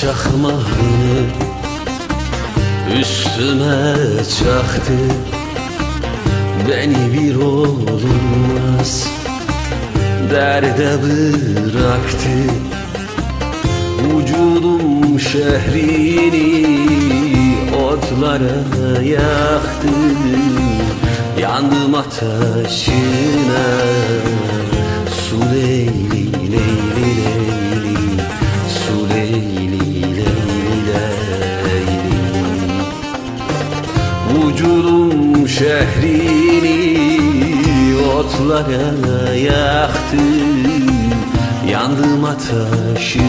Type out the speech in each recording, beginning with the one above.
çakmağını üstüme çaktı. Beni bir olmaz derde bıraktı. Vücudum şehrini otlara yaktı. Yandım ateşine Su Vücudum şehrini otlara yaktı Yandım ateşine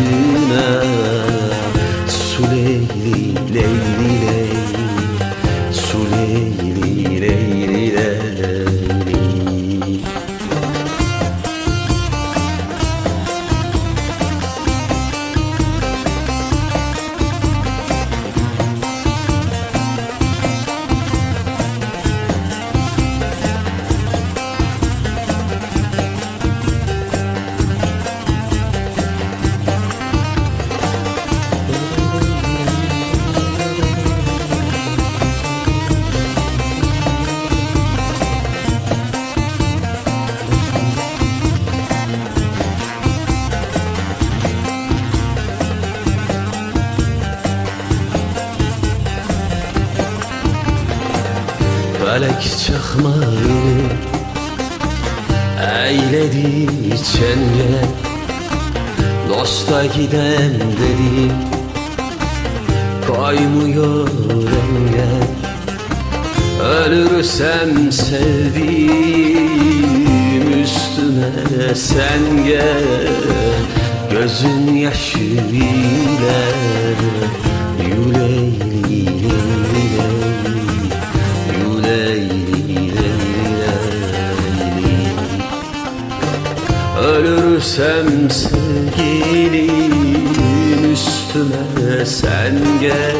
Felek çakmağı eyledi çenge Dosta giden dedi. Koymuyor engel Ölürsem sevdiğim üstüne sen gel. Gözün yaşı ile Ölürsem sevgilim üstüme sen gel.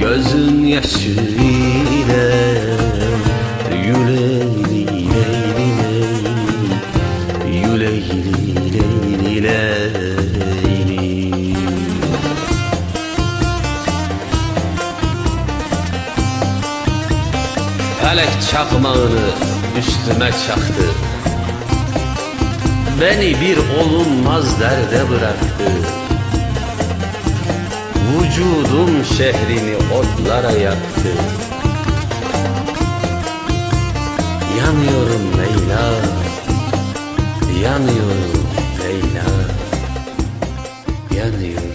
Gözün yaşı ile Yuleyli leyli leyli Yuleyli leyli leyli Felek çakmağını üstüme çaktı Beni bir olunmaz derde bıraktı. Vücudum şehrini otlara yaktı. Yanıyorum Leyla Yanıyorum Leyla Yanıyorum